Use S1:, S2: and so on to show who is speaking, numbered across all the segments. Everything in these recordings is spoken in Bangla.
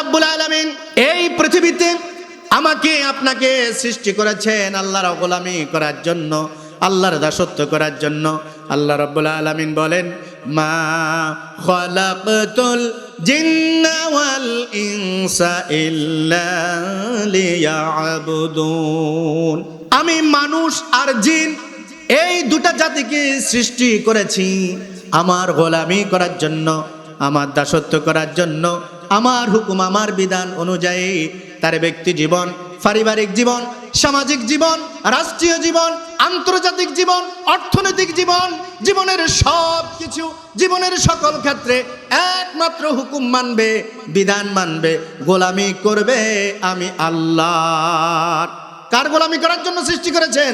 S1: রাব্বুল আলামিন। এই পৃথিবীতে আমাকে আপনাকে সৃষ্টি করেছেন আল্লাহর গোলামি করার জন্য, আল্লাহর দাসত্ব করার জন্য। আল্লাহ রাব্বুল আলামিন বলেন, মা খালাকতুল জিন্না ওয়াল ইল্লা লিয়াবুদুন। আমি মানুষ আর জিন, এই দুটা জাতিকে সৃষ্টি করেছি আমার গোলামি করার জন্য, আমার দাসত্ব করার জন্য আমার হুকুম, আমার বিধান অনুযায়ী তার ব্যক্তি জীবন, পারিবারিক জীবন, সামাজিক জীবন, রাষ্ট্রীয় জীবন, আন্তর্জাতিক জীবন, অর্থনৈতিক জীবন, জীবনের সব কিছু জীবনের সকল ক্ষেত্রে একমাত্র হুকুম মানবে, বিধান মানবে, গোলামি করবে আমি আল্লাহ কার গোলামি করার জন্য সৃষ্টি করেছেন?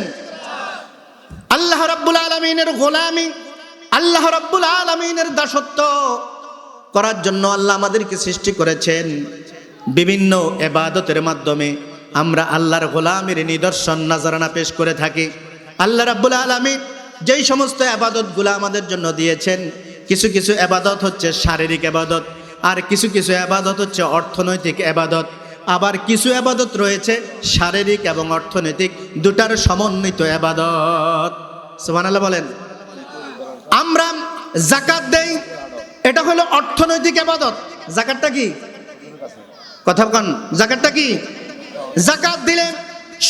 S1: আল্লাহ রাব্বুল আলমিনের গোলামি, আল্লাহ রাব্বুল আলমিনের দাসত্ব। করার জন্য আল্লাহ আমাদেরকে সৃষ্টি করেছেন। বিভিন্ন এবাদতের মাধ্যমে আমরা আল্লাহর গোলামের নিদর্শন নাজারানা পেশ করে থাকি। আল্লাহ রাব্বুল আলমী যেই সমস্ত আবাদতগুলো আমাদের জন্য দিয়েছেন, কিছু কিছু আবাদত হচ্ছে শারীরিক আবাদত আর কিছু কিছু আবাদত হচ্ছে অর্থনৈতিক আবাদত আবার কিছু আবাদত রয়েছে শারীরিক এবং অর্থনৈতিক, দুটার সমন্বিত আবাদত সুবহানাল্লাহ বলেন। আমরা জাকাত দেই এটা হলো অর্থনৈতিক আবাদত। জাকাতটা কি? কথা কন জাকাতটা কি? জাকাত দিলে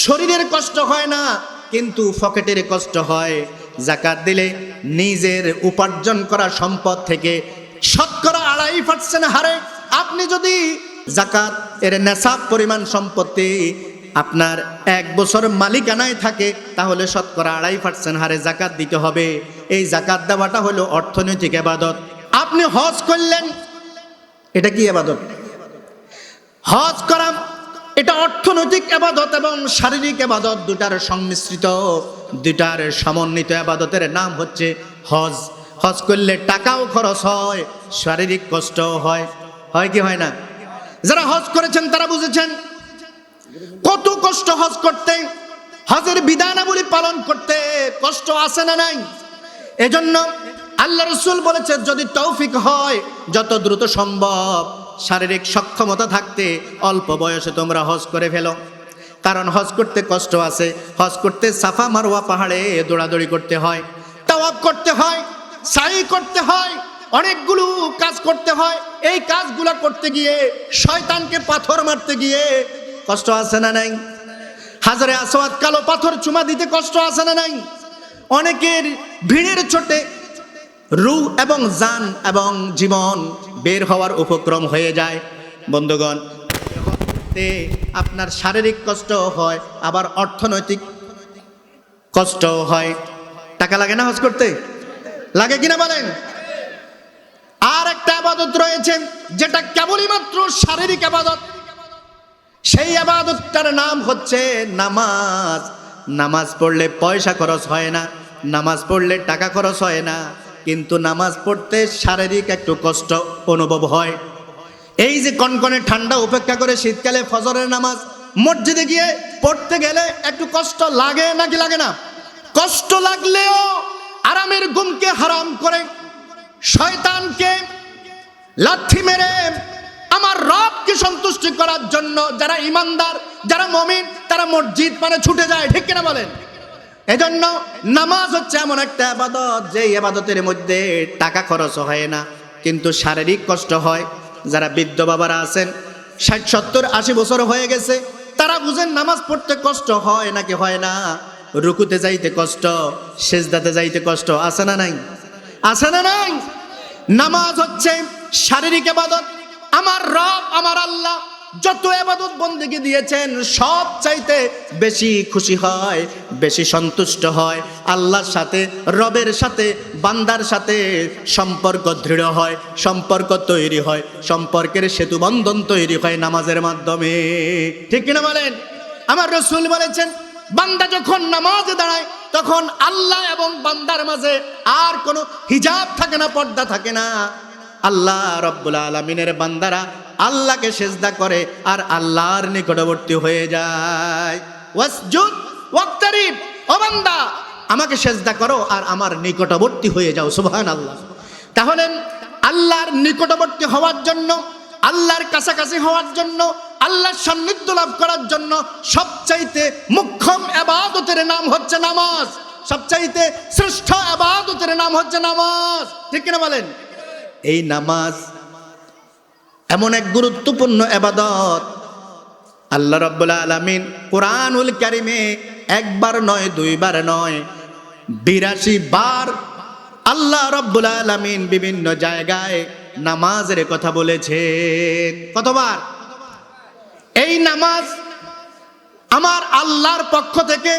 S1: শরীরের কষ্ট হয় না, কিন্তু পকেটের কষ্ট হয়। জাকাত দিলে নিজের উপার্জন করা সম্পদ থেকে শতকরা আড়াই পার্সেন্ট হারে আপনি যদি জাকাত এর নেশাব পরিমাণ সম্পত্তি আপনার এক বছর মালিকানায় থাকে, তাহলে শতকরা আড়াই পার্সেন্ট হারে জাকাত দিতে হবে। এই জাকাত দেওয়াটা হলো অর্থনৈতিক আবাদত। আপনি হজ করলেন, এটা কি আবাদত? হজ করা, এটা অর্থনৈতিক আবাদত এবং শারীরিক আবাদত দুটার সংমিশ্রিত, দুটার সমন্বিত আবাদতের নাম হচ্ছে হজ। হজ করলে টাকাও খরচ হয়, শারীরিক কষ্টও হয়। হয় কি হয় না? যারা হজ করেছেন, তারা বুঝেছেন, কত কষ্ট হজ করতে, হজের বিধানাবলী পালন করতে কষ্ট আছে না নাই? এজন্য আল্লাহ রসুল বলেছে যদি তৌফিক হয়, যত দ্রুত সম্ভব শারীরিক সক্ষমতা থাকতে অল্প বয়সে তোমরা হজ করে ফেলো। কারণ হজ করতে কষ্ট আছে, হজ করতে সাফা মারোয়া পাহাড়ে দৌড়াদৌড়ি করতে হয় তাওয়াব করতে হয়, সাই করতে হয়, অনেকগুলো কাজ করতে হয়, এই কাজগুলো করতে গিয়ে শয়তানকে পাথর মারতে গিয়ে কষ্ট আছে না নাই? হাজারে আসওয়াদ কালো পাথর চুমা দিতে কষ্ট আছে না নাই? অনেকের ভিড়ের চোটে রু এবং জান এবং জীবন বের হওয়ার উপক্রম হয়ে যায়। বন্ধুগণ আপনার শারীরিক কষ্ট হয়, আবার অর্থনৈতিক কষ্ট হয়। টাকা লাগে না হজ করতে? লাগে কিনা বলেন? আর একটা আবাদত রয়েছে, যেটা কেবলই মাত্র শারীরিক আবাদত। সেই আবাদতটার নাম হচ্ছে নামাজ। নামাজ পড়লে পয়সা খরচ হয় না, নামাজ পড়লে টাকা খরচ হয় না। কিন্তু নামাজ পড়তে শারীরিক একটু কষ্ট অনুভব হয়। এই যে কনকনে ঠান্ডা উপেক্ষা করে শীতকালে ফজরের নামাজ, মসজিদে গিয়ে পড়তে গেলে একটু কষ্ট লাগে নাকি লাগে না? কষ্ট লাগলেও আরামের গুমকে হারাম করে শয়তানকে লাথি মেরে আমার রবকে সন্তুষ্টি করার জন্য যারা ইমানদার, যারা মমিন, তারা মসজিদ মানে ছুটে যায়, ঠিক কিনা বলেন? এজন্য নামাজ হচ্ছে এমন একটা আবাদত যে আবাদতের মধ্যে টাকা খরচ হয় না, কিন্তু শারীরিক কষ্ট হয়। যারা বৃদ্ধ বাবারা আছেন, ষাট, সত্তর, আশি বছর হয়ে গেছে, তারা বুঝেন নামাজ পড়তে কষ্ট হয় নাকি হয় না? রুকুতে যাইতে কষ্ট, সেজদাতে যাইতে কষ্ট, আছে না নাই? আছে না নাই? নামাজ হচ্ছে শারীরিক আবাদত। আমার রব, আমার আল্লাহ যত আবাদত বন্দিকে দিয়েছেন, সব চাইতে বেশি খুশি হয়, বেশি সন্তুষ্ট হয়। আল্লাহর সাথে, রবের সাথে, বান্দার সাথে সম্পর্ক দৃঢ় হয়, সম্পর্ক তৈরি হয়, সম্পর্কের সেতু বন্ধন তৈরি হয় নামাজের মাধ্যমে। ঠিক কিনা বলেন? আমার রসুল বলেছেন, বান্দা যখন নামাজে দাঁড়ায়, তখন আল্লাহ এবং বান্দার মাঝে আর কোনো হিজাব থাকে না, পর্দা থাকে না। আল্লাহ রব্বুল আলমিনের বান্দারা আল্লাহকে সেজদা করে আর আল্লাহর নিকটবর্তী হয়ে যায়। আমাকে সেজদা করো আর আমার নিকটবর্তী হয়ে যাও সুবহান আল্লাহ তাহলে আল্লাহর নিকটবর্তী হওয়ার জন্য, আল্লাহর কাছাকাছি হওয়ার জন্য, আল্লাহর সান্নিধ্য লাভ করার জন্য সবচাইতে মুখ্যম আবাদতের নাম হচ্ছে নামাজ। সবচাইতে শ্রেষ্ঠ আবাদতের নাম হচ্ছে নামাজ। ঠিক কিনা বলেন? এই নামাজ এমন এক গুরুত্বপূর্ণ আবাদত। আল্লাহ রব্বুল আলমিন কোরআনুল কারিমে একবার নয়, দুইবার নয়, বিরাশি বার আল্লাহ রব্বুল আলমিন বিভিন্ন জায়গায় নামাজের কথা বলেছেন। কতবার? এই নামাজ আমার আল্লাহর পক্ষ থেকে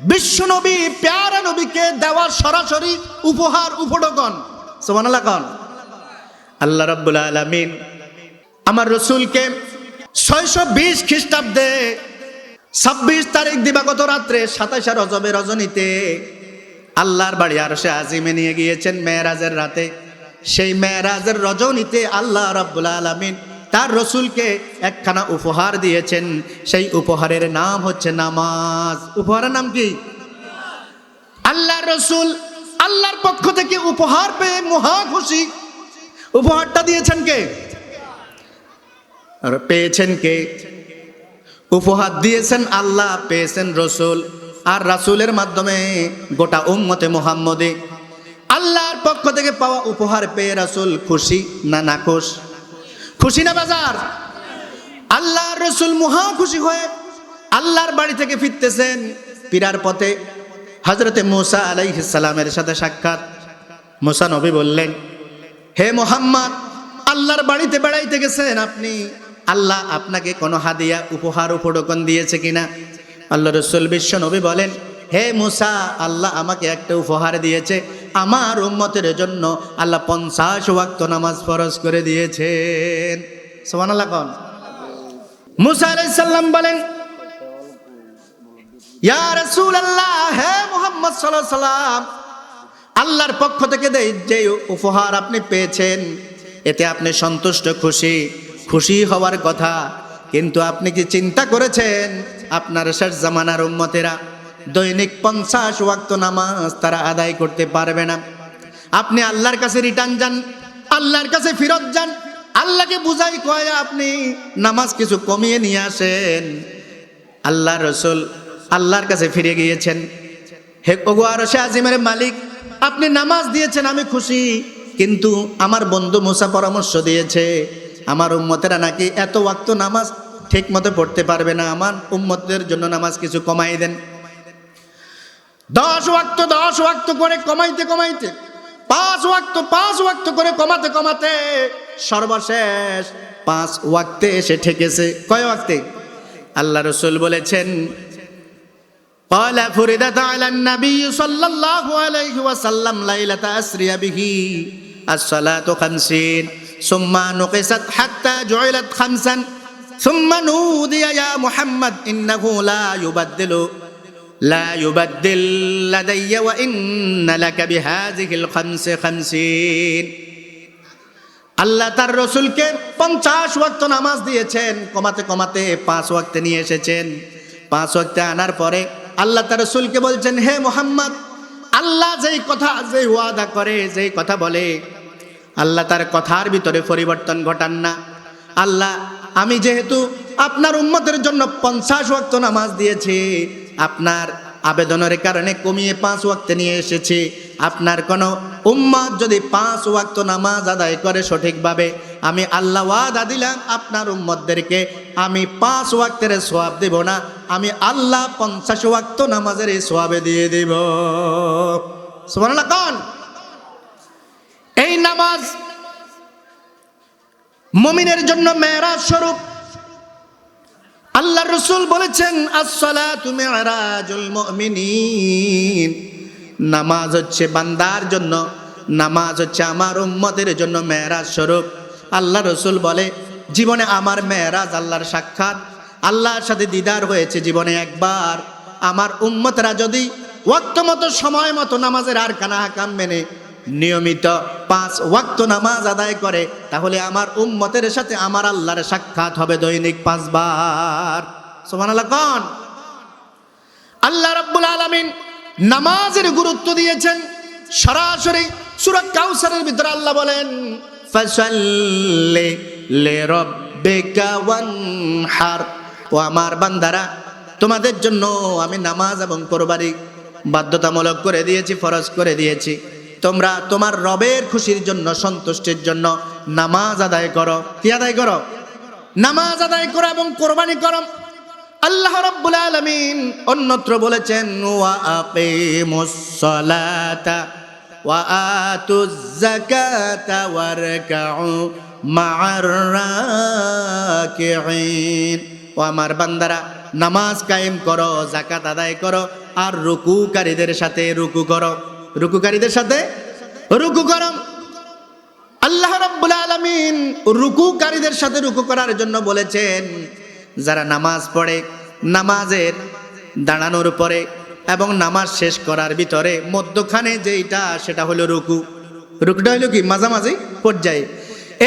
S1: বিশ্বনবী প্যারা নবীকে দেওয়ার সরাসরি উপহার, উপঢকন। সোমানাল্লাহ কন। আল্লাহ রব্বুল আলমিন আমার রসুলকে ছয়শো বিশ খ্রিস্টাব্দে ছাব্বিশ তারিখ দিবাগত রাত্রে সাতাশে রজবে রজনীতে আল্লাহর বাড়ি আর সে আজিমে নিয়ে গিয়েছেন মেয়েরাজের রাতে। সেই মেয়েরাজের রজনীতে আল্লাহ রব্বুল আলমিন তার রসুলকে একখানা উপহার দিয়েছেন। সেই উপহারের নাম হচ্ছে নামাজ। উপহারের নাম কি? আল্লাহর রসুল আল্লাহর পক্ষ থেকে উপহার পেয়ে মহা খুশি। উপহারটা দিয়েছেন কে? আর পেয়েছেন কে? উপহার দিয়েছেন আল্লাহ, পেয়েছেন রসুল। আর রাসুলের মাধ্যমে গোটা উম্মতে মোহাম্মদে। আল্লাহর পক্ষ থেকে পাওয়া উপহার পেয়ে রাসুল খুশি না নাখুশ খুশি? না বাজার? আল্লাহর রসুল মহা খুশি হয়ে আল্লাহর বাড়ি থেকে ফিরতেছেন ফিরার পথে। হজরতে মোসা আলাইহিসালামের সাথে সাক্ষাৎ। মুসা নবী বললেন, হে মোহাম্মদ, আল্লাহর বাড়িতে বেড়াইতে গেছেন আপনি? আল্লাহ আপনাকে কোনো হাদিয়া, উপহার উপডকন দিয়েছে কিনা? আল্লাহ রসুল বিশ্ব নবী বলেন, হে মুসা, আল্লাহ আমাকে একটা উপহার দিয়েছে। আমার উম্মতের জন্য আল্লাহ পঞ্চাশ ওয়াক্ত নামাজ ফরজ করে দিয়েছেন। আল্লাহ কন। মুসা আলাইসাল্লাম বলেন, ইয়া রসুল আল্লাহ হে মোহাম্মদ সাল্লাহ সাল্লাম, আল্লাহর পক্ষ থেকে যে উপহার আপনি পেয়েছেন, এতে আপনি সন্তুষ্ট, খুশি। খুশি হওয়ার কথা, কিন্তু আপনি কি চিন্তা করেছেন? আপনার শেষ জামানার উম্মতেরা দৈনিক পঞ্চাশ ওয়াক্ত নামাজ তারা আদায় করতে পারবে না। আপনি আল্লাহর কাছে রিটার্ন যান, আল্লাহর কাছে ফিরত যান, আল্লাহকে বুঝাই কয়, আপনি নামাজ কিছু কমিয়ে নিয়ে আসেন। আল্লাহ রসুল আল্লাহর কাছে ফিরে গিয়েছেন। হে, ওগো আরশে আজিমের মালিক, আপনি নামাজ দিয়েছেন, আমি খুশি, কিন্তু আমার বন্ধু মুসা পরামর্শ দিয়েছে আমার উম্মতেরা নাকি এত ওয়াক্ত নামাজ ঠিক মতো পড়তে পারবে না আমার উম্মতদের জন্য নামাজ কিছু কমাই দেন দশ ওয়াক্ত দশ ওয়াক্ত করে কমাইতে কমাইতে পাঁচ ওয়াক্ত পাঁচ ওয়াক্ত করে কমাতে কমাতে সর্বশেষ পাঁচ ওয়াক্তে এসে ঠেকেছে কয় ওয়াক্তে আল্লাহ রসুল বলেছেন قال فرضت على النبي صلى الله عليه وسلم ليلة أسري به الصلاة خمسين সুম্মা নুকিসাত হাত্তা জয়লাত খামসান সুম্মা নুদিয়া ইয়া মুহাম্মদ ইন্নাহু লা ইউবাদদিলু লা ইউবাদদিল লাদাইয়া ওয়া ইন্না লাকা বিহাযিহিল খামস আল্লাহ তার রসুলকে পঞ্চাশ ওয়াক্ত নামাজ দিয়েছেন। কমাতে কমাতে পাঁচ ওয়াক্তে নিয়ে এসেছেন। পাঁচ ওয়াক্তে আনার পরে আল্লাহ তার রসুলকে বলছেন, হে মোহাম্মদ, আল্লাহ যেই কথা, যেই ওয়াদা করে, যেই কথা বলে আল্লাহ তার কথার ভিতরে পরিবর্তন ঘটান না। আল্লাহ, আমি যেহেতু আপনার উম্মতের জন্য পঞ্চাশ ওয়াক্ত নামাজ দিয়েছি, আপনার আবেদনের কারণে কমিয়ে পাঁচ ওয়াক্তে নিয়ে এসেছি, আপনার কোনো উম্মত যদি পাঁচ ওয়াক্ত নামাজ আদায় করে সঠিকভাবে, আমি আল্লাহ ওয়াদা দিলাম আপনার উম্মতদেরকে, আমি পাঁচ ওয়াক্তের সোয়াব দেব না, আমি আল্লাহ পঞ্চাশ ওয়াক্ত নামাজের এই সোয়াবে দিয়ে দেব। কন। এই নামাজ মমিনের জন্য মেয়েরাজ স্বরূপ। আল্লাহ রসুল বলেছেন মিরাজুল মুমিনিন। নামাজ হচ্ছে বান্দার জন্য, নামাজ হচ্ছে আমার উম্মতের জন্য মেয়েরাজ স্বরূপ। আল্লাহ রসুল বলে, জীবনে আমার মেয়েরাজ আল্লাহর সাক্ষাৎ, আল্লাহর সাথে দিদার হয়েছে জীবনে একবার। আমার উম্মতরা যদি ওয়াক্ত মতো সময় মতো নামাজের আর কানা হাকাম মেনে নিয়মিত পাঁচ ওয়াক্ত নামাজ আদায় করে, তাহলে আমার উম্মতের সাথে আমার আল্লাহর সাক্ষাৎ হবে দৈনিক পাঁচবার। সোমানাল্লাহ কন? আল্লাহ রাব্বুল আলামিন নামাজের গুরুত্ব দিয়েছেন। সরাসরি সূরা কাউসারের ভিতরে আল্লাহ বলেন, ফাসাল্লি ওয়ানহার। ও আমার বান্দারা, তোমাদের জন্য আমি নামাজ এবং কোরবানি বাধ্যতামূলক করে দিয়েছি, ফরজ করে দিয়েছি। তোমরা তোমার রবের খুশির জন্য, সন্তুষ্টির জন্য নামাজ আদায় করো। কি আদায় করো? নামাজ আদায় করো এবং কোরবানি করো। আল্লাহ রাব্বুল আলামিন অন্যত্র বলেছেন, ওয়া আকিমুস সালাতা ওয়া আতুজ যাকাতা ওয়ারকাউ মা'আর রাকিঈন। ও আমার বান্দারা, নামাজ কায়েম করো জাকাত আদায় করো, আর রুকুকারীদের সাথে রুকু করো। রুকুকারীদের সাথে? রুকু করো। আল্লাহ রাব্বুল আলামিন রুকুকারীদের সাথে রুকু করার জন্য বলেছেন, যারা নামাজ পড়ে, নামাজের দাঁড়ানোর পরে এবং নামাজ শেষ করার ভিতরে মধ্যখানে যেইটা, সেটা হলো রুকু। রুকুটা হলো কি? মাঝামাঝি পর্যায়ে।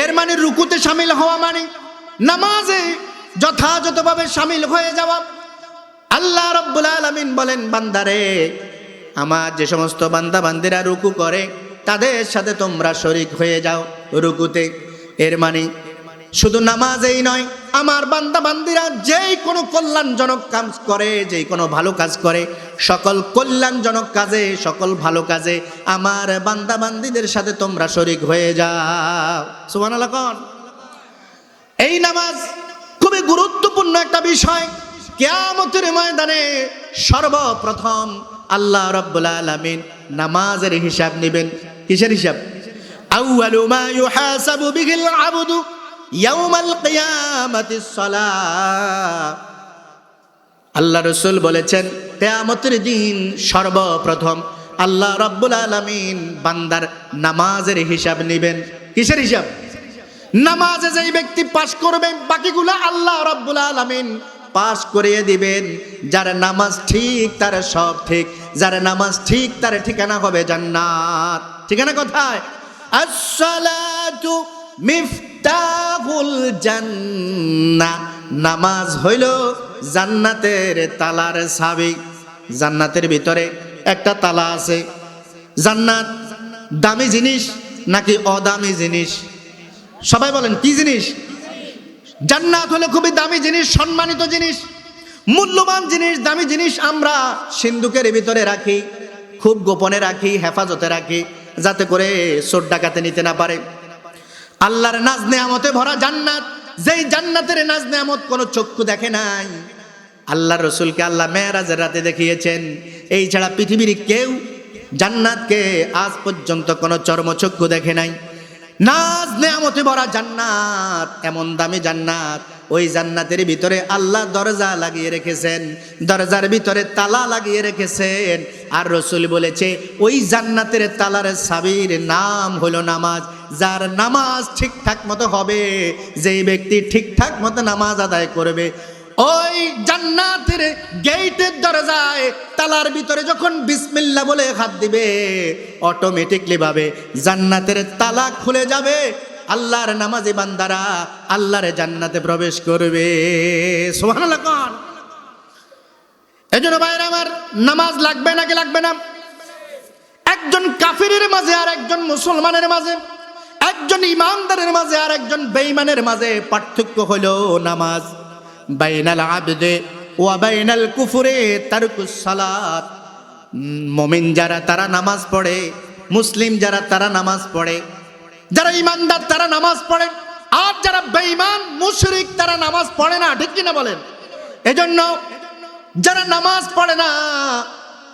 S1: এর মানে রুকুতে সামিল হওয়া মানে নামাজে যথাযথভাবে সামিল হয়ে যাওয়া। আল্লাহ রব্বুল আলামিন বলেন, বান্দারে আমার যে সমস্ত বান্দা বান্দিরা রুকু করে, তাদের সাথে তোমরা শরিক হয়ে যাও রুকুতে। এর মানে শুধু নামাজেই নয়, আমার বান্দা বান্দিরা যেই কোনো কল্যাণজনক কাজ করে, যেই কোনো ভালো কাজ করে, সকল কল্যাণজনক কাজে, সকল ভালো কাজে আমার বান্দা বান্দিদের সাথে তোমরা শরিক হয়ে যাও। সুবহানাল্লাহ কন। এই নামাজ খুবই গুরুত্বপূর্ণ একটা বিষয়। কেয়ামতের ময়দানে সর্বপ্রথম আল্লাহ রব্বুল আলামিন নামাজের হিসাব নেবেন। কিসের হিসাব? আউয়ালু মা ইউহাসাবু বিহিল আবদু ইয়াউমাল কিয়ামাতিস সালাহ আল্লাহ রসুল বলেছেন, কেয়ামতের দিন সর্বপ্রথম আল্লাহ রব্বুল আলামিন বান্দার নামাজের হিসাব নেবেন। কিসের হিসাব? নামাজে যেই ব্যক্তি পাশ করবে, বাকিগুলো আল্লাহ রব্বুল আলামিন পাশ করিয়ে দিবেন। যার নামাজ ঠিক, তার সব ঠিক। যার নামাজ ঠিক, তার ঠিকানা হবে জান্নাত। ঠিকানা কোথায়? আসসালাতু মিফতাহুল জান্নাহ। নামাজ হইল জান্নাতের তালার সাবি জান্নাতের ভিতরে একটা তালা আছে। জান্নাত দামি জিনিস নাকি অদামি জিনিস? সবাই বলেন, কি জিনিস? জান্নাত হলো খুবই দামি জিনিস, সম্মানিত জিনিস, মূল্যবান জিনিস, দামি জিনিস আমরা সিন্ধুকের ভিতরে রাখি, খুব গোপনে রাখি, হেফাজতে রাখি, যাতে করে চোর ডাকাতে নিতে না পারে। আল্লাহর নাজ নেয়ামতে ভরা জান্নাত, যেই জান্নাতের নাজ নেয়ামত কোনো চক্ষু দেখে নাই। আল্লাহ রসুলকে আল্লাহ মেয়েরাজের রাতে দেখিয়েছেন, এই ছাড়া পৃথিবীর কেউ জান্নাতকে আজ পর্যন্ত কোনো চর্মচক্ষু দেখে নাই। নাজ নেয়ামতে ভরা জান্নাত, এমন দামি জান্নাত। ওই জান্নাতের ভিতরে আল্লাহ দরজা লাগিয়ে রেখেছেন, দরজার ভিতরে তালা লাগিয়ে রেখেছেন। আর রসুল বলেছে, ওই জান্নাতের তালার সাবির নাম হলো নামাজ। যার নামাজ ঠিকঠাক মতো হবে, যেই ব্যক্তি ঠিকঠাক মতো নামাজ আদায় করবে ওই জান্নাতের গেটের দরজায় তালার ভিতরে যখন বিসমিল্লা বলে হাত দিবে অটোমেটিকলি ভাবে জান্নাতের তালা খুলে যাবে। আল্লাহর নামাজি বান্দারা আল্লাহর জান্নাতে প্রবেশ করবে। সুবহানাল্লাহ কোন। এজন্য ভাইরা আমার নামাজ লাগবে নাকি লাগবে না? একজন কাফিরের মাঝে আর একজন মুসলমানের মাঝে, একজন ইমানদারের মাঝে আর একজন বেঈমানের মাঝে পার্থক্য হলো নামাজ। বাইনাল আবদে ওয়া বাইনাল কুফরে তারকুস সালাত। মমিন যারা তারা নামাজ পড়ে, মুসলিম যারা তারা নামাজ পড়ে, যারা ইমানদার তারা নামাজ পড়ে, আর যারা বেঈমান, মুশরিক তারা নামাজ পড়ে না, ঠিক কিনা বলেন? এজন্য যারা নামাজ পড়ে না,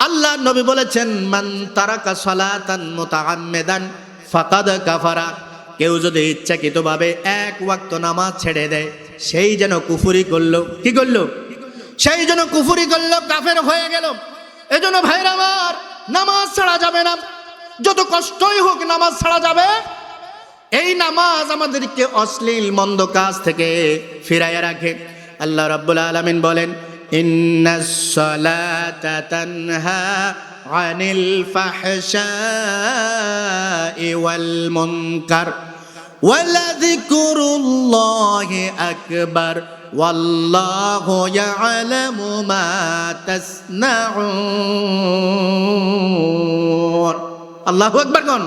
S1: আল্লাহ নবী বলেছেন, মান তারাকা সালাতান মুতাআম্মিদান, ফাকাদ কাফারা। কেউ যদি ইচ্ছাকৃতভাবে এক ওয়াক্ত নামাজ ছেড়ে দেয়, সেই যেন কুফুরি করল। কি করল? সেই যেন কুফুরি করল, কাফের হয়ে গেল। এজন্য ভাইরা আমার, নামাজ ছাড়া যাবে না। যত কষ্টই হোক নামাজ ছাড়া যাবে। এই নামাজ আমাদেরকে অশ্লীল, মন্দ কাজ থেকে ফিরাইয়া রাখে। আল্লাহ রাব্বুল আলামিন বলেন আনিল ফাহশাই ওয়াল মুনকার। ولذكر الله أكبر والله يعلم ما تصنعون الله أكبر كن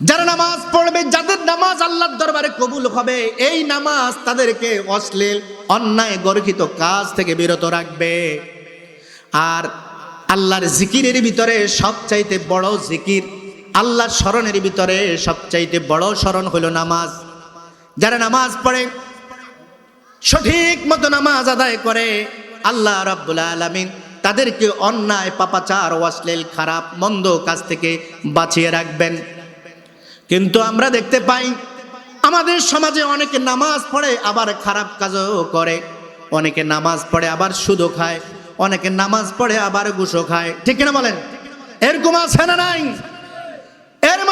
S1: যারা নামাজ পড়বে যাদের নামাজ আল্লাহর দরবারে কবুল হবে এই নামাজ তাদেরকে অশ্লীল অন্যায় গর্হিত কাজ থেকে বিরত রাখবে আর আল্লাহর জিকিরের ভিতরে সবচাইতে বড় জিকির আল্লাহর স্মরণের ভিতরে সবচাইতে বড় স্মরণ হলো নামাজ। যারা নামাজ পড়ে, সঠিক মতো নামাজ আদায় করে, আল্লাহ রাব্বুল আলামিন তাদেরকে অন্যায়, পাপাচার, অশ্লীল, খারাপ, মন্দ কাজ থেকে বাঁচিয়ে রাখবেন। কিন্তু আমরা দেখতে পাই, আমাদের সমাজে অনেকে নামাজ পড়ে, আবার খারাপ কাজও করে। অনেকে নামাজ পড়ে, আবার সুদও খায়। অনেকে নামাজ পড়ে, আবার ঘুষও খায়। ঠিক কিনা বলেন? এরকম আছে না নাই?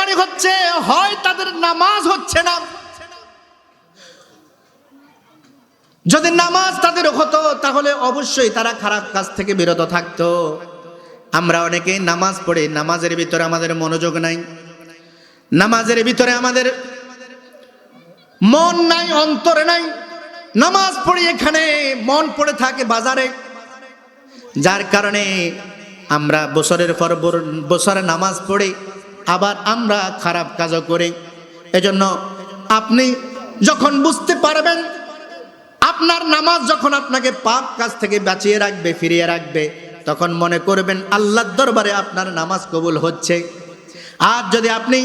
S1: এর মানে হচ্ছে, হয় তাদের নামাজ হচ্ছে না। যদি নামাজ তাদের হতো, তাহলে অবশ্যই তারা খারাপ কাজ থেকে বিরত থাকতো। আমরা অনেকে নামাজ পড়ে, নামাজের ভিতরে আমাদের মনোযোগ নাই। নামাজের ভিতরে আমাদের মন নাই, অন্তরে নাই। নামাজ পড়ি এখানে, মন পড়ে থাকে বাজারে। যার কারণে আমরা বছরের পর বছরে নামাজ পড়ি। আবার আমরা খারাপ কাজও করি। এজন্য আপনি যখন বুঝতে পারবেন, আপনার নামাজ যখন আপনাকে পাপ কাজ থেকে বাঁচিয়ে রাখবে, ফিরিয়ে রাখবে, তখন মনে করবেন আল্লাহর দরবারে আপনার নামাজ কবুল হচ্ছে। আর যদি আপনি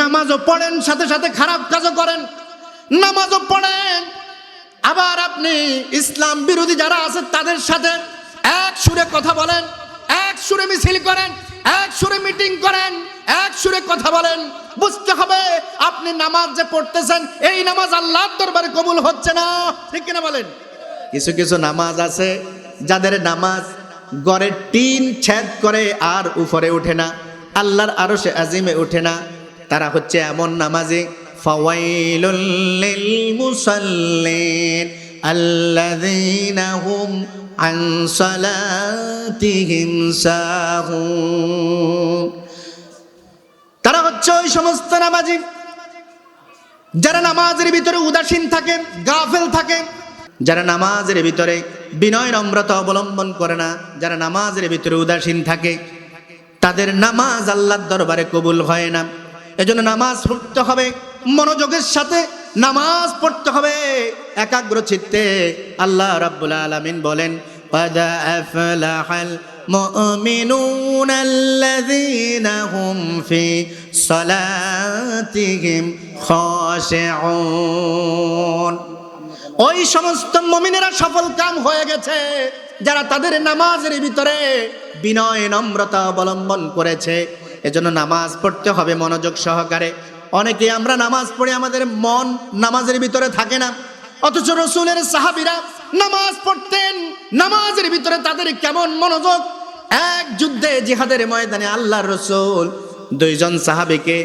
S1: নামাজও পড়েন, সাথে সাথে খারাপ কাজও করেন, নামাজও পড়েন, আবার আপনি ইসলাম বিরোধী যারা আছে তাদের সাথে এক সুরে কথা বলেন, এক সুরে মিছিল করেন এক সুরে মিটিং করেন, এক সুরে কথা বলেন। বুঝতে হবে, আপনি নামাজ যে পড়তেছেন, এই নামাজ আল্লাহর দরবারে কবুল হচ্ছে না। ঠিক কিনা বলেন? কিছু কিছু নামাজ আছে, যাদের নামাজ গড়ে টিন ছেদ করে আর উপরে ওঠে না, আল্লাহর আরও সে আজিমে ওঠে না। তারা হচ্ছে এমন নামাজি, ফাওয়াইলুল লিল মুসাল্লিন। আল্লাযীনা হুম আন সালাতিহিম সাহুন তারা হচ্ছে ওই সমস্ত নামাজি যারা নামাজের ভিতরে উদাসীন থাকে, গাফেল থাকে, যারা নামাজের ভিতরে বিনয় নম্রতা অবলম্বন করে না, যারা নামাজের ভিতরে উদাসীন থাকে, তাদের নামাজ আল্লাহর দরবারে কবুল হয় না। এজন্য নামাজ পড়তে হবে মনোযোগের সাথে নামাজ পড়তে হবে একাগ্র চিত্তে আল্লাহ রাব্বুল আলামিন বলেন قد أفلح المؤمنون الذين هم في صلاتهم خاشعون ওই সমস্ত মমিনেরা সফল কাম হয়ে গেছে যারা তাদের নামাজের ভিতরে বিনয় নম্রতা অবলম্বন করেছে এজন্য নামাজ পড়তে হবে মনোযোগ সহকারে অনেকে আমরা নামাজ পড়ে আমাদের মন নামাজের ভিতরে থাকে না। অথচ রসুলের সাহাবিরা নামাজ পড়তেন, নামাজের ভিতরে তাদের কেমন মনোযোগ? এক যুদ্ধে জিহাদের ময়দানে আল্লাহর রসুল দুইজন সাহাবিকে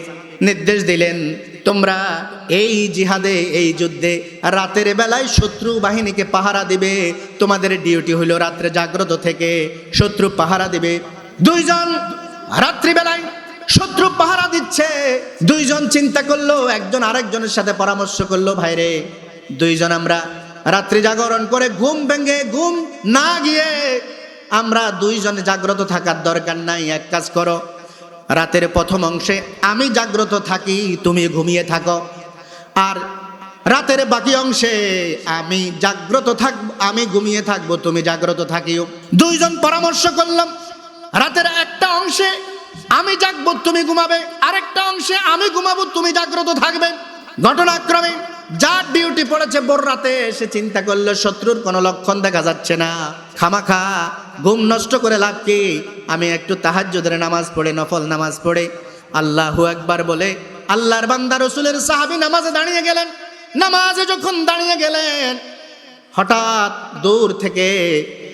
S1: নির্দেশ দিলেন, তোমরা এই জিহাদে, এই যুদ্ধে রাতের বেলায় শত্রু বাহিনীকে পাহারা দিবে। তোমাদের ডিউটি হইল রাত্রে জাগ্রত থেকে শত্রু পাহারা দিবে। দুইজন রাত্রিবেলায় শত্রু পাহারা দিচ্ছে। দুইজন চিন্তা করল, একজন আরেকজনের সাথে পরামর্শ করল, ভাইরে, দুইজন আমরা রাত্রি জাগরণ করে ঘুম ভেঙে ঘুম না গিয়ে আমরা দুইজনে জাগ্রত থাকার দরকার নাই। এক কাজ করো, রাতের প্রথম অংশে আমি জাগ্রত থাকি, তুমি ঘুমিয়ে থাকো। আর রাতের বাকি অংশে আমি জাগ্রত থাকব আমি ঘুমিয়ে থাকব, তুমি জাগ্রত থাকিও। দুইজন পরামর্শ করলাম, রাতের একটা অংশে আমি জাগবো, তুমি ঘুমাবে। আরেকটা অংশে আমি ঘুমাবো, তুমি জাগ্রত থাকবে। ঘটনাক্রমে যার ডিউটি পড়েছে বোর রাতে, সে চিন্তা করল, শত্রুর কোনো লক্ষণ দেখা যাচ্ছে না। খামাখা, ঘুম নষ্ট করে লাভ কি? আমি একটু তাহাজ্জুদের নামাজ পড়ে, নফল নামাজ পড়ে। আল্লাহু একবার বলে, আল্লাহর বান্দা রসুলের সাহাবি নামাজে দাঁড়িয়ে গেলেন। নামাজে যখন দাঁড়িয়ে গেলেন, হঠাৎ দূর থেকে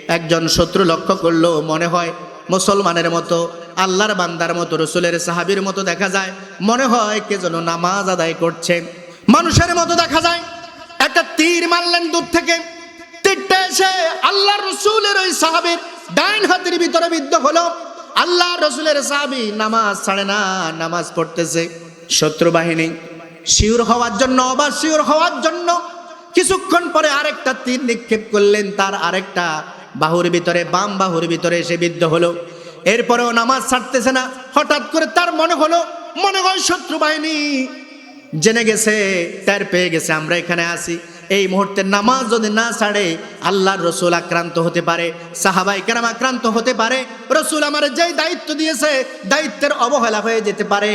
S1: একজন শত্রু লক্ষ্য করল, মনে হয় মুসলমানের মতো। আল্লাহর বান্দার মতো, রসুলের সাহাবির মতো দেখা যায়। মনে হয় কে যেন নামাজ আদায় করছে। মানুষের মতো দেখা যায়। একটা তীর মারলেন দূর থেকে। তীরটা এসে আল্লাহ রসুলের ওই সাহাবির ডাইন হাতের ভিতরে বিদ্ধ হলো। আল্লাহ রসুলের সাহাবি নামাজ ছাড়ে না, নামাজ পড়তেছে। শত্রু বাহিনী শিওর হওয়ার জন্য অবা শিওর হওয়ার জন্য কিছুক্ষণ পরে আরেকটা তীর নিক্ষেপ করলেন। তার আরেকটা বাহুর ভিতরে, বাম বাহুর ভিতরে এসে বিদ্ধ হলো। এরপরেও নামাজ ছাড়তেছে না। হঠাৎ করে তার মনে হলো, মনে হয় শত্রু বাহিনী। জেনে গেছে তার পেয়ে গেছে, আমরা এখানে আসি এই মুহূর্তে নামাজ যদি না ছাড়ে, আল্লাহর রসুল আক্রান্ত হতে পারে, সাহাবাই কেরাম আক্রান্ত হতে পারে, রসুল আমার যেই দায়িত্ব দিয়েছে, দায়িত্বের অবহেলা হয়ে যেতে পারে।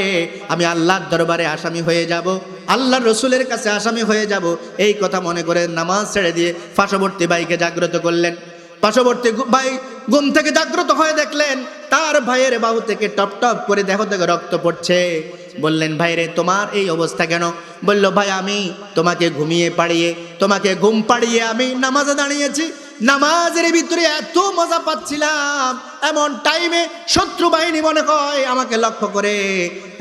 S1: আমি আল্লাহর দরবারে আসামি হয়ে যাব, আল্লাহর রসুলের কাছে আসামি হয়ে যাব। এই কথা মনে করে নামাজ ছেড়ে দিয়ে পার্শ্ববর্তী বাইকে জাগ্রত করলেন। পার্শ্ববর্তী ভাই ঘুম থেকে জাগ্রত হয়ে দেখলেন, তার ভাইয়ের বাহু থেকে টপ টপ করে দেহ থেকে রক্ত পড়ছে। বললেন ভাই রে তোমার এই অবস্থা কেন? বলল, ভাই, আমি তোমাকে ঘুমিয়ে পাড়িয়ে, তোমাকে ঘুম পাড়িয়ে আমি নামাজে দাঁড়িয়েছি। নামাজের ভিতরে এত মজা পাচ্ছিলাম, এমন টাইমে শত্রু বাহিনী মনে হয় আমাকে লক্ষ্য করে।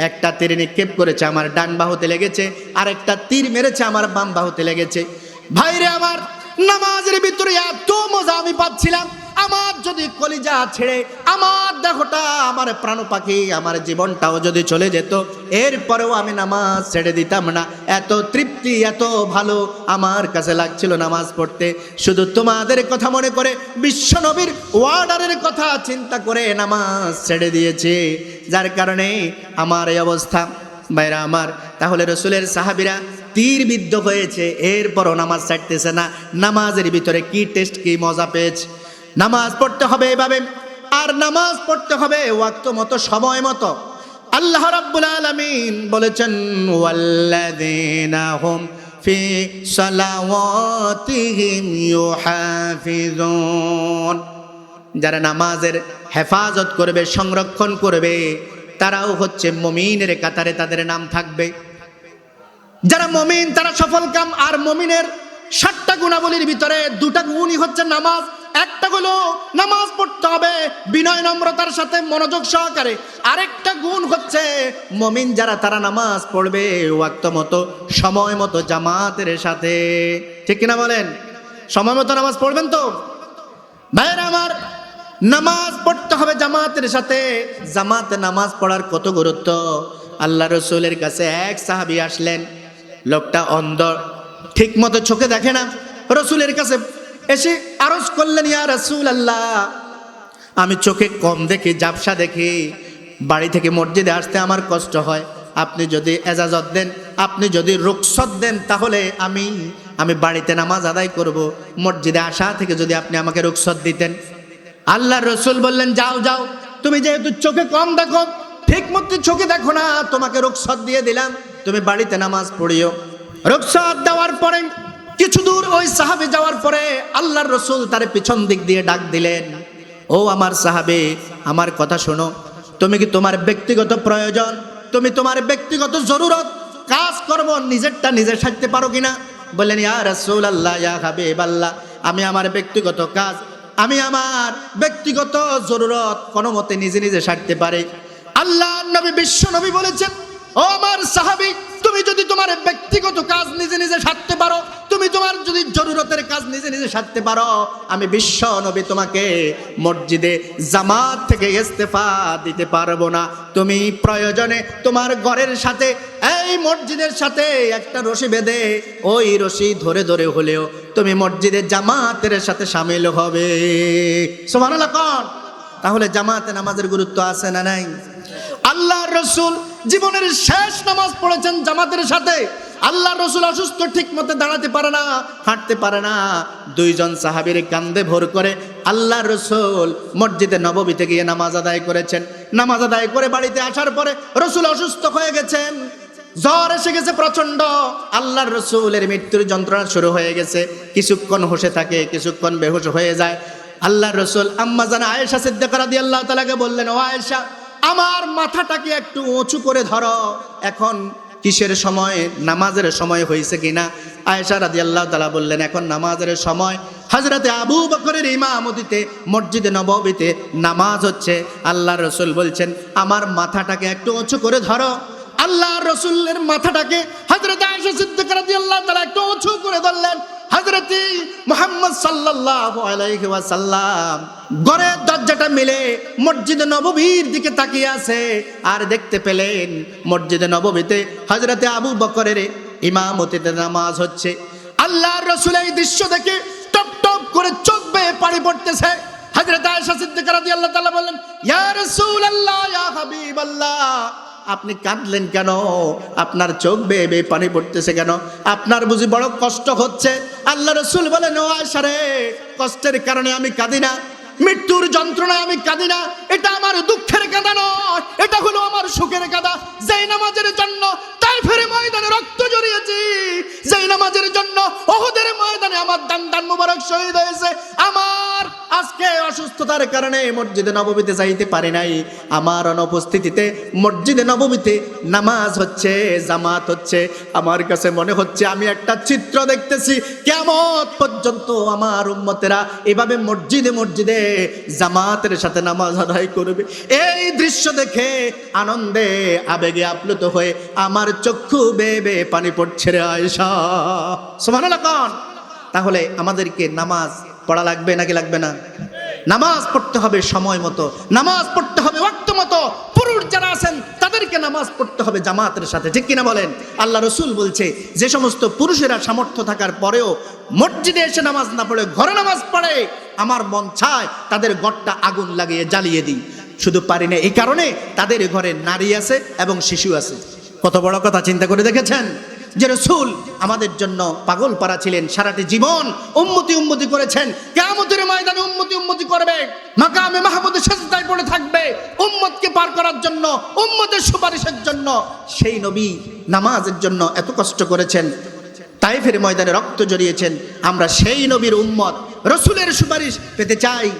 S1: একটা তীর নিক্ষেপ করেছে আমার ডান বাহুতে লেগেছে আর একটা তীর মেরেছে আমার বাম বাহুতে লেগেছে। ভাইরে, আমার নামাজের ভিতরে এত মজা আমি পাচ্ছিলাম। আমার যদি কলিজা ছেড়ে, আমার দেহটা, আমার প্রাণ পাখি, আমার জীবনটাও যদি চলে যেত, এরপরেও আমি নামাজ ছেড়ে দিতাম না। এত তৃপ্তি, এত ভালো আমার কাছে লাগছিল নামাজ পড়তে। শুধু তোমাদের কথা মনে করে বিশ্বনবীর ওয়ার্ডারের কথা চিন্তা করে নামাজ ছেড়ে দিয়েছে। যার কারণে আমার এই অবস্থা। বাইরা আমার, তাহলে রসুলের সাহাবিরা তীর বিদ্ধ হয়েছে, এরপরও নামাজ ছাড়তেছে না। নামাজের ভিতরে কি টেস্ট, কি মজা পেয়েছে। নামাজ পড়তে হবে এভাবে, আর নামাজ পড়তে হবে ওয়াক্ত মতো, সময় মতো। আল্লাহ রাব্বুল আলামিন বলেছেন, ওয়াল্লাযীনা হুম ফি সালাওয়াতিহিম ইউহাফিজুন যারা নামাজের হেফাজত করবে, সংরক্ষণ করবে তারাও হচ্ছে মমিনের কাতারে তাদের নাম থাকবে। যারা মমিন, তারা সফল কাম, আর মমিনের ষাটটা গুণাবলীর ভিতরে দুটা গুণই হচ্ছে নামাজ। একটা হলো নামাজ পড়তে হবে বিনয় নম্রতার সাথে মনোযোগ সহকারে। আরেকটা গুণ হচ্ছে মমিন যারা, তারা নামাজ পড়বে ওয়াক্ত মতো, সময় মতো জামাতের সাথে। ঠিক কিনা বলেন? সময় মতো নামাজ পড়বেন তো? ভাইয়ের আমার, নামাজ পড়তে হবে জামাতের সাথে। জামাতে নামাজ পড়ার কত গুরুত্ব? আল্লাহ রসুলের কাছে এক সাহাবি আসলেন। লোকটা অন্ধ ঠিক মতো চোখে দেখে না। রসুলের কাছে এসে আরজ করলেন, ইয়া রসুল আল্লাহ আমি চোখে কম দেখি জাপসা দেখি। বাড়ি থেকে মসজিদে আসতে আমার কষ্ট হয়। আপনি যদি এজাজত দেন, আপনি যদি রুকসত দেন, তাহলে আমি আমি বাড়িতে নামাজ আদায় করব। মসজিদে আসা থেকে যদি আপনি আমাকে রুকসত দিতেন আল্লাহ রসুল বললেন, যাও যাও। তুমি যেহেতু চোখে কম দেখো, ঠিক মতো চোখে দেখো না, তোমাকে রুকসত দিয়ে দিলাম। তুমি বাড়িতে নামাজ পড়িও। রুকসত দেওয়ার পরে, কিছু দূর ওই সাহাবে যাওয়ার পরে আল্লাহর রসুল তার পিছন দিক দিয়ে ডাক দিলেন, ও আমার সাহাবে, আমার কথা শোনো। তুমি কি তোমার ব্যক্তিগত প্রয়োজন? তুমি তোমার ব্যক্তিগত জরুরত? কাজ করব নিজেরটা নিজে সারতে পারো কিনা? বললেন, ইয়া রসুল আল্লাহ ইয়া হাবিব আল্লাহ আমি আমার ব্যক্তিগত কাজ আমি আমার ব্যক্তিগত জরুরত কোনো মতে নিজে নিজে সারতে পারে। আল্লাহ নবী বিশ্ব নবী বলেছেন, ও আমার সাহাবি তুমি যদি তোমার ব্যক্তিগত কাজ নিজে নিজে সারতে পারো, তুমি তোমার যদি জরুরতের কাজ নিজে নিজে সারতে পারো, আমি বিশ্ব নবী তোমাকে মসজিদে জামাত থেকে ইস্তেফা দিতে পারব না। তুমি প্রয়োজনে তোমার ঘরের সাথে, এই মসজিদের সাথে একটা রশি বেঁধে, ওই রশি ধরে ধরে হলেও তুমি মসজিদের জামাতের সাথে সামিল হবে। সমান তাহলে জামাতে নামাজের গুরুত্ব আছে না নাই? আল্লাহ রসুল জীবনের শেষ নামাজ পড়েছেন জামাতের সাথে। আল্লাহ রসুল অসুস্থ, ঠিক মতো দাঁড়াতে পারে না, হাঁটতে পারে না। দুইজন সাহাবির কান্দে ভোর করে আল্লাহ রসুল মসজিদে নববীতে গিয়ে নামাজ আদায় করেছেন। নামাজ আদায় করে বাড়িতে আসার পরে রসুল অসুস্থ হয়ে গেছেন। জ্বর এসে গেছে প্রচণ্ড আল্লাহর রসুলের মৃত্যুর যন্ত্রণা শুরু হয়ে গেছে। কিছুক্ষণ হোসে থাকে, কিছুক্ষণ বেহুশ হয়ে যায়। আল্লাহ রসুল আম্মা জানা আয়েশা সিদ্দিকা রাদিয়াল্লাহু তাআলাকে বললেন, ও আয়েশা আমার মাথাটাকে একটু উঁচু করে ধরো। এখন কিসের সময়? নামাজের সময় হয়েছে কিনা? আয়েশা আল্লাহ তালা বললেন, এখন নামাজের সময়। হযরতে আবু বকরের ইমামতিতে, মসজিদে নববীতে নামাজ হচ্ছে। আল্লাহ রসুল বলছেন, আমার মাথাটাকে একটু উঁচু করে ধরো। আল্লাহ রসুলের মাথাটাকে হজরত আয়েশা সিদ্দিকা রাদিয়াল্লাহু তাআলা একটু উঁচু করে ধরলেন। হজরতি মোহাম্মদ ওয়াসাল্লাম ঘরের দরজাটা মিলে মসজিদে নববীর দিকে তাকিয়ে আছে। আর দেখতে পেলেন মসজিদে নববীতে হজরতে আবু বকরের ইমামতিতে নামাজ হচ্ছে। আল্লাহর রসুল এই দৃশ্য দেখে টপ টপ করে চোখ বেয়ে পানি পড়তেছে। হজরত আয়েশা সিদ্দিকা রাদিয়াল্লাহু তাআলা বললেন, ইয়া রাসূলুল্লাহ, ইয়া হাবিবাল্লাহ আপনি কাঁদলেন কেন? আপনার চোখ বেয়ে বেয়ে পানি পড়তেছে কেন? আপনার বুঝি বড় কষ্ট হচ্ছে? আল্লাহ রসুল বলেন, ও আয়সা কষ্টের কারণে আমি কাঁদি না। মৃত্যুর যন্ত্রণায় আমি কাঁদি না। এটা আমার দুঃখের কাঁদা নয়। এটা হলো আমার সুখের কাঁদা যেই নামাজের জন্য তাই ফেরে ময়দানে রক্ত জড়িয়েছি, যেই নামাজের জন্য ওহদের ময়দানে আমার দান দান মুবারক শহীদ হয়েছে। আমার আজকে অসুস্থতার কারণে মসজিদে নবমীতে যাইতে পারি নাই। আমার অনুপস্থিতিতে মসজিদে নবমীতে নামাজ হচ্ছে, জামাত হচ্ছে। আমার কাছে মনে হচ্ছে আমি একটা চিত্র দেখতেছি। কেমন পর্যন্ত আমার উম্মতেরা এভাবে মসজিদে মসজিদে জামাতের সাথে নামাজ আদায় করবে। এই দৃশ্য দেখে আনন্দে, আবেগে আপ্লুত হয়ে আমার চক্ষু বেয়ে পানি পড়ছে রে আয়সা সমান তাহলে আমাদেরকে নামাজ পড়া লাগবে নাকি লাগবে না? নামাজ পড়তে হবে সময় মতো। নামাজ পড়তে হবে ওয়াক্ত মতো। পুরুষ যারা আছেন, তাদেরকে নামাজ পড়তে হবে জামাতের সাথে। ঠিক কিনা বলেন? আল্লাহ রসুল বলছে, যে সমস্ত পুরুষেরা সামর্থ্য থাকার পরেও মসজিদে এসে নামাজ না পড়ে, ঘরে নামাজ পড়ে, আমার মন চায় তাদের গড়টা আগুন লাগিয়ে জ্বালিয়ে দিই। শুধু পারি না, এই কারণে তাদের ঘরে নারী আছে এবং শিশু আছে। কত বড় কথা চিন্তা করে দেখেছেন? যে রসুল আমাদের জন্য পাগল পারা ছিলেন, সারাটি জীবন উম্মতি উন্মতি করেছেন। কেমতের ময়দানে উন্মতি উন্মতি করবে, মাকামে মাহমুদের সেজদায় পড়ে থাকবে, উম্মতকে পার করার জন্য, উম্মতের সুপারিশের জন্য। সেই নবী নামাজের জন্য এত কষ্ট করেছেন তাই তাইফের ময়দানে রক্ত জড়িয়েছেন। আমরা সেই নবীর উম্মত, রসুলের সুপারিশ পেতে চাই।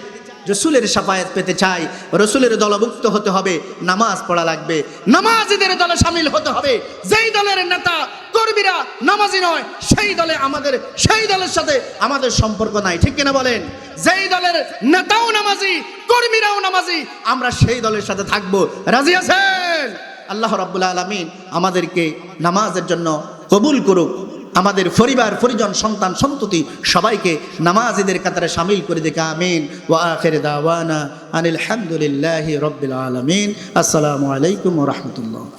S1: রসুলের সাফায়াত পেতে চাই। রসুলের দলভুক্ত হতে হবে, নামাজ পড়া লাগবে। নামাজিদের দলে সামিল হতে হবে। যেই দলের নেতা, কর্মীরা নামাজি নয়, সেই দলে আমাদের, সেই দলের সাথে আমাদের সম্পর্ক নাই। ঠিক কিনা বলেন? যেই দলের নেতাও নামাজি, কর্মীরাও নামাজি, আমরা সেই দলের সাথে থাকব। রাজি আছেন? আল্লাহ রাব্বুল আলামিন আমাদেরকে নামাজের জন্য কবুল করুক। আমাদের পরিবার, পরিজন, সন্তান, সন্ততি সবাইকে নামাজিদের কাতারে সামিল করে দেখে আমিন। ও আখের দাওয়ানা আনিল হামদুলিল্লাহ রব্বিল আলমিন। আসসালামু আলাইকুম ওয়া রাহমাতুল্লাহ।